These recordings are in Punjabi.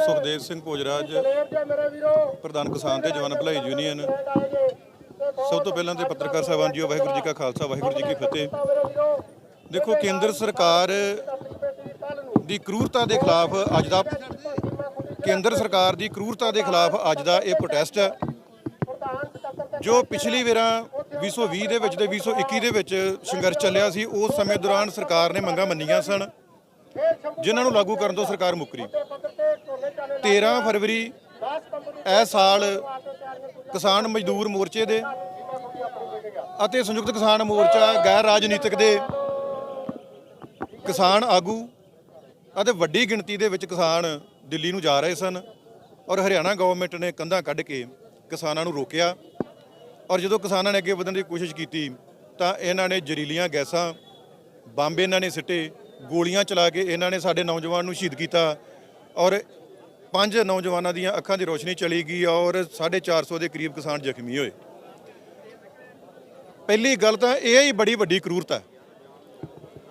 ਸੁਖਦੇਵ ਸਿੰਘ ਭੋਜਰਾਜ, ਪ੍ਰਧਾਨ ਕਿਸਾਨ ਤੇ ਜਵਾਨ ਭਲਾਈ ਯੂਨੀਅਨ, ਸਭ ਤੋਂ ਪਹਿਲਾਂ ਤੇ ਪੱਤਰਕਾਰ ਸਾਹਿਬਾਨ ਜੀਓ ਵਾਹਿਗੁਰੂ ਜੀ ਕਾ ਖਾਲਸਾ, ਵਾਹਿਗੁਰੂ ਜੀ ਕੀ ਫਤਿਹ। ਦੇਖੋ, ਕੇਂਦਰ ਸਰਕਾਰ ਦੀ ਕਰੂਰਤਾ ਦੇ ਖਿਲਾਫ ਅੱਜ ਦਾ ਕੇਂਦਰ ਸਰਕਾਰ ਦੀ ਕਰੂਰਤਾ ਦੇ ਖਿਲਾਫ ਅੱਜ ਦਾ ਇਹ ਪ੍ਰੋਟੈਸਟ ਹੈ, ਜੋ ਪਿਛਲੀ ਵੇਰਾਂ 2020 ਦੇ ਵਿੱਚ ਤੇ 2021 ਦੇ ਵਿੱਚ ਸੰਘਰਸ਼ ਚੱਲਿਆ ਸੀ, ਉਸ ਸਮੇਂ ਦੌਰਾਨ ਸਰਕਾਰ ਨੇ ਮੰਗਾਂ ਮੰਨੀਆਂ ਸਨ, ਜਿਨ੍ਹਾਂ ਨੂੰ ਲਾਗੂ ਕਰਨ ਤੋਂ ਸਰਕਾਰ ਮੁੱਕਰੀ 13 ਫਰਵਰੀ ਇਹ ਸਾਲ ਕਿਸਾਨ ਮਜ਼ਦੂਰ ਮੋਰਚੇ ਦੇ ਅਤੇ ਸੰਯੁਕਤ ਕਿਸਾਨ ਮੋਰਚਾ ਗੈਰ ਰਾਜਨੀਤਿਕ ਦੇ ਕਿਸਾਨ ਆਗੂ ਅਤੇ ਵੱਡੀ ਗਿਣਤੀ ਦੇ ਵਿੱਚ ਕਿਸਾਨ ਦਿੱਲੀ ਨੂੰ ਜਾ ਰਹੇ ਸਨ ਔਰ ਹਰਿਆਣਾ ਗਵਰਨਮੈਂਟ ਨੇ ਕੰਧਾਂ ਕੱਢ ਕੇ ਕਿਸਾਨਾਂ ਨੂੰ ਰੋਕਿਆ ਔਰ ਜਦੋਂ ਕਿਸਾਨਾਂ ਨੇ ਅੱਗੇ ਵਧਣ ਦੀ ਕੋਸ਼ਿਸ਼ ਕੀਤੀ ਤਾਂ ਇਹਨਾਂ ਨੇ ਜ਼ਹਿਰੀਲੀਆਂ ਗੈਸਾਂ, ਬੰਬ ਇਹਨਾਂ ਨੇ ਸਿੱਟੇ, ਗੋਲੀਆਂ ਚਲਾ ਕੇ ਇਹਨਾਂ ਨੇ ਸਾਡੇ ਨੌਜਵਾਨ ਨੂੰ ਸ਼ਹੀਦ ਕੀਤਾ ਔਰ ਪੰਜ ਨੌਜਵਾਨਾਂ ਦੀਆਂ ਅੱਖਾਂ ਦੀ ਰੋਸ਼ਨੀ ਚਲੀ ਗਈ ਔਰ 450 ਦੇ ਕਰੀਬ ਕਿਸਾਨ ਜ਼ਖਮੀ ਹੋਏ। ਪਹਿਲੀ ਗੱਲ ਤਾਂ ਇਹ ਹੀ ਬੜੀ ਵੱਡੀ ਕਰੂਰਤ ਹੈ।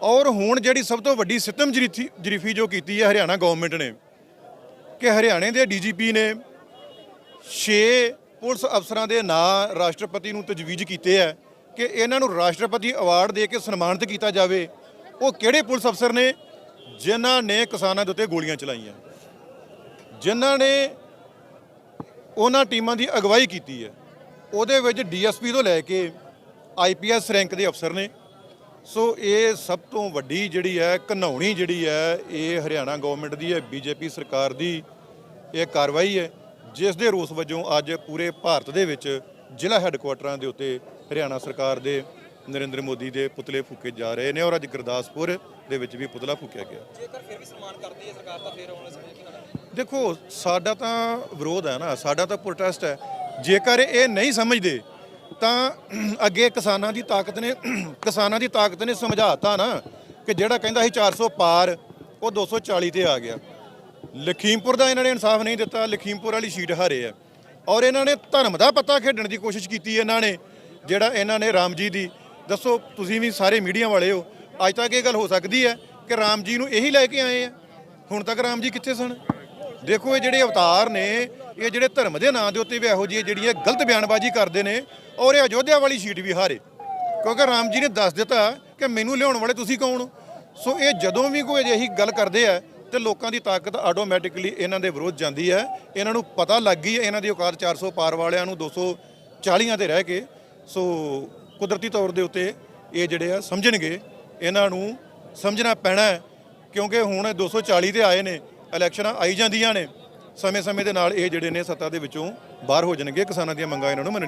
ਔਰ ਹੁਣ ਜਿਹੜੀ ਸਭ ਤੋਂ ਵੱਡੀ ਸਿੱਤਮ ਜਰੀਥੀ- ਜਰੀਫੀ ਜੋ ਕੀਤੀ ਹੈ ਹਰਿਆਣਾ ਗਵਰਨਮੈਂਟ ਨੇ, ਕਿ ਹਰਿਆਣੇ ਦੇ ਡੀਜੀਪੀ ਨੇ 6 ਪੁਲਿਸ ਅਫਸਰਾਂ ਦੇ ਨਾਂ ਰਾਸ਼ਟਰਪਤੀ ਨੂੰ ਤਜਵੀਜ਼ ਕੀਤੇ ਹੈ ਕਿ ਇਹਨਾਂ ਨੂੰ ਰਾਸ਼ਟਰਪਤੀ ਅਵਾਰਡ ਦੇ ਕੇ ਸਨਮਾਨਿਤ ਕੀਤਾ ਜਾਵੇ। ਉਹ ਕਿਹੜੇ ਪੁਲਿਸ ਅਫਸਰ ਨੇ? ਜਿਨ੍ਹਾਂ ਨੇ ਕਿਸਾਨਾਂ ਦੇ ਉੱਤੇ ਗੋਲੀਆਂ ਚਲਾਈਆਂ। ਜਿਨ੍ਹਾਂ ਨੇ ਉਹਨਾਂ ਟੀਮਾਂ ਦੀ ਅਗਵਾਈ ਕੀਤੀ ਹੈ, ਉਹਦੇ ਵਿੱਚ ਡੀਐਸਪੀ ਤੋਂ ਲੈ ਕੇ ਆਈਪੀਐਸ ਰੈਂਕ ਦੇ ਅਫਸਰ ਨੇ। ਸੋ ਇਹ ਸਭ ਤੋਂ ਵੱਡੀ ਜਿਹੜੀ ਹੈ ਘਨੌਣੀ ਜਿਹੜੀ ਹੈ, ਇਹ ਹਰਿਆਣਾ ਗਵਰਨਮੈਂਟ ਦੀ ਹੈ, ਬੀਜੇਪੀ ਸਰਕਾਰ ਦੀ ਇਹ ਕਾਰਵਾਈ ਹੈ, ਜਿਸ ਦੇ ਰੋਸ ਵਜੋਂ ਅੱਜ ਪੂਰੇ ਭਾਰਤ ਦੇ ਵਿੱਚ ਜ਼ਿਲ੍ਹਾ ਹੈੱਡਕੁਆਟਰਾਂ ਦੇ ਉੱਤੇ ਹਰਿਆਣਾ ਸਰਕਾਰ ਦੇ ਨਰਿੰਦਰ ਮੋਦੀ ਦੇ ਪੁਤਲੇ ਫੂਕੇ ਜਾ ਰਹੇ ਨੇ ਔਰ ਅੱਜ ਗੁਰਦਾਸਪੁਰ ਦੇ ਵਿੱਚ ਵੀ ਪੁਤਲਾ ਫੂਕਿਆ ਗਿਆ। ਜੇਕਰ ਫਿਰ ਵੀ ਸਨਮਾਨ ਕਰਦੀ ਹੈ ਸਰਕਾਰ ਤਾਂ ਫਿਰ ਆਉਣ ਸਮੇਂ ਕੀ ਹੋਣਾ ਦੇਖੋ ਸਾਡਾ ਤਾਂ ਵਿਰੋਧ ਹੈ ਨਾ ਸਾਡਾ ਤਾਂ ਪ੍ਰੋਟੈਸਟ ਹੈ। ਜੇਕਰ ਇਹ ਨਹੀਂ ਸਮਝਦੇ ਤਾਂ ਅੱਗੇ ਕਿਸਾਨਾਂ ਦੀ ਤਾਕਤ ਨੇ ਕਿਸਾਨਾਂ ਦੀ ਤਾਕਤ ਨੇ ਸਮਝਾਤਾ ਨਾ ਕਿ ਜਿਹੜਾ ਕਹਿੰਦਾ ਸੀ 400 ਪਾਰ ਉਹ 240 ਤੇ ਆ ਗਿਆ। ਲਖੀਮਪੁਰ ਦਾ ਇਹਨਾਂ ਨੇ ਇਨਸਾਫ ਨਹੀਂ ਦਿੱਤਾ ਲਖੀਮਪੁਰ ਵਾਲੀ ਸੀਟ ਹਾਰੇ ਆ। ਔਰ ਇਹਨਾਂ ਨੇ ਧਰਮ ਦਾ ਪੱਤਾ ਖੇਡਣ ਦੀ ਕੋਸ਼ਿਸ਼ ਕੀਤੀ ਇਹਨਾਂ ਨੇ ਜਿਹੜਾ ਇਹਨਾਂ ਨੇ ਰਾਮ ਜੀ ਦੀ ਦੱਸੋ, ਤੁਸੀਂ ਵੀ ਸਾਰੇ ਮੀਡੀਆ ਵਾਲੇ ਹੋ। ਅੱਜ ਤੱਕ ਇਹ ਗੱਲ ਹੋ ਸਕਦੀ ਹੈ ਕਿ ਰਾਮ ਜੀ ਨੂੰ ਇਹੀ ਲੈ ਕੇ ਆਏ ਆ। ਹੁਣ ਤੱਕ ਰਾਮ ਜੀ ਕਿੱਥੇ ਸਨ? ਦੇਖੋ, ਇਹ ਜਿਹੜੇ ਅਵਤਾਰ ਨੇ, ਇਹ ਜਿਹੜੇ ਧਰਮ ਦੇ ਨਾਂ ਦੇ ਉੱਤੇ ਵੀ ਇਹੋ ਜਿਹੀ ਜਿਹੜੀਆਂ ਗਲਤ ਬਿਆਨਬਾਜ਼ੀ ਕਰਦੇ ਨੇ ਔਰ ਇਹ ਅਯੋਧਿਆ ਵਾਲੀ ਸੀਟ ਵੀ ਹਾਰੇ। ਕਿਉਂਕਿ ਰਾਮ ਜੀ ਨੇ ਦੱਸ ਦਿੱਤਾ ਕਿ ਮੈਨੂੰ ਲਿਆਉਣ ਵਾਲੇ ਤੁਸੀਂ ਕੌਣ ਹੋ? ਸੋ ਇਹ ਜਦੋਂ ਵੀ ਕੋਈ ਅਜਿਹੀ ਗੱਲ ਕਰਦੇ ਆ ਤੇ ਲੋਕਾਂ ਦੀ ਤਾਕਤ ਆਟੋਮੈਟਿਕਲੀ ਇਹਨਾਂ ਦੇ ਵਿਰੋਧ ਜਾਂਦੀ ਹੈ। ਇਹਨਾਂ ਨੂੰ ਪਤਾ ਲੱਗ ਗਈ ਹੈ, ਇਹਨਾਂ ਦੀ ਔਕਾਤ 400 ਪਾਰ ਵਾਲਿਆਂ ਨੂੰ 240 ਤੇ ਰਹਿ ਕੇ। ਸੋ ਕੁਦਰਤੀ ਤੌਰ ਦੇ ਉੱਤੇ ਇਹ ਜਿਹੜੇ ਆ ਸਮਝਣਗੇ, ਇਹਨਾਂ ਨੂੰ ਸਮਝਣਾ ਪੈਣਾ ਕਿਉਂਕਿ ਹੁਣ ਇਹ 240 ਤੇ ਆਏ ਨੇ, ਇਲੈਕਸ਼ਨਾਂ ਆਈ ਜਾਂਦੀਆਂ ਨੇ, ਸਮੇਂ-ਸਮੇਂ ਦੇ ਨਾਲ ਇਹ ਜਿਹੜੇ ਨੇ ਸੱਤਾ ਦੇ ਵਿੱਚੋਂ ਬਾਹਰ ਹੋ ਜਾਣਗੇ, ਕਿਸਾਨਾਂ ਦੀਆਂ ਮੰਗਾਂ ਇਹਨਾਂ ਨੂੰ ਮੰਨਣੀਆਂ